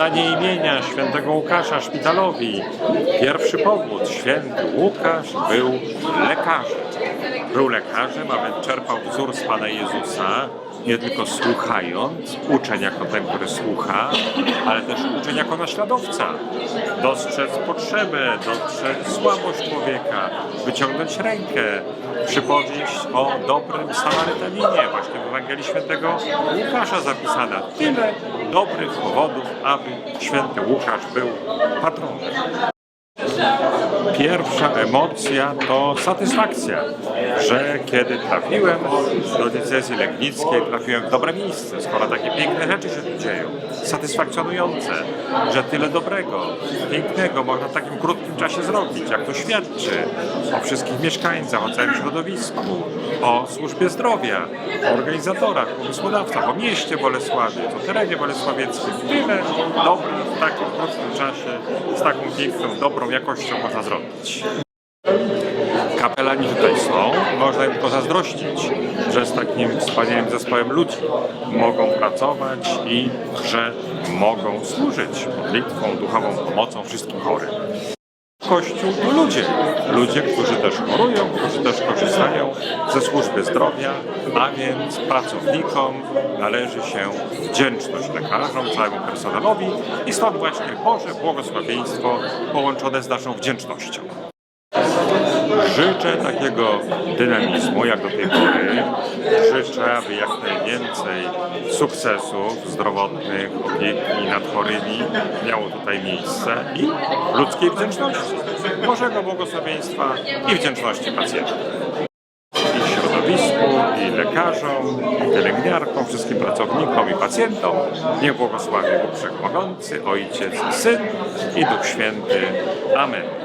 nadanie imienia świętego Łukasza szpitalowi. Pierwszy powód, święty Łukasz był lekarzem. Był lekarzem, a więc czerpał wzór z Pana Jezusa, nie tylko słuchając, uczeń jako ten, który słucha, ale też uczeń jako naśladowca. Dostrzec potrzebę, dostrzec słabość człowieka, wyciągnąć rękę, przypowieść o dobrym Samarytaninie, właśnie w Ewangelii Świętego Łukasza zapisana. Tyle dobrych powodów, aby święty Łukasz był patronem. Pierwsza emocja to satysfakcja, że kiedy trafiłem do decyzji legnickiej, trafiłem w dobre miejsce, skoro takie piękne rzeczy się tu dzieją, satysfakcjonujące, że tyle dobrego, pięknego można w takim krótkim czasie zrobić, jak to świadczy o wszystkich mieszkańcach, o całym środowisku, o służbie zdrowia, o organizatorach, pomysłodawcach, o mieście Bolesławie, o terenie bolesławieckim. Tyle dobra w takim krótkim czasie, z taką piękną, dobrą jakością można zrobić. Kapelani tutaj są, można im tylko zazdrościć, że z takim wspaniałym zespołem ludzi mogą pracować i że mogą służyć modlitwą, duchową pomocą wszystkim chorym. Kościół to ludzie. Ludzie, którzy też chorują, którzy też korzystają ze służby zdrowia, a więc pracownikom należy się wdzięczność lekarzom, całemu personelowi i stąd właśnie Boże błogosławieństwo połączone z naszą wdzięcznością. Życzę takiego dynamizmu jak do tej pory. Życzę, aby jak najwięcej sukcesów zdrowotnych, opieki nad chorymi miało tutaj miejsce i ludzkiej wdzięczności, Bożego błogosławieństwa i wdzięczności pacjentów. I środowisku, i lekarzom, i pielęgniarkom, wszystkim pracownikom i pacjentom niech błogosławi Bóg Wszechmogący, Ojciec Syn i Duch Święty. Amen.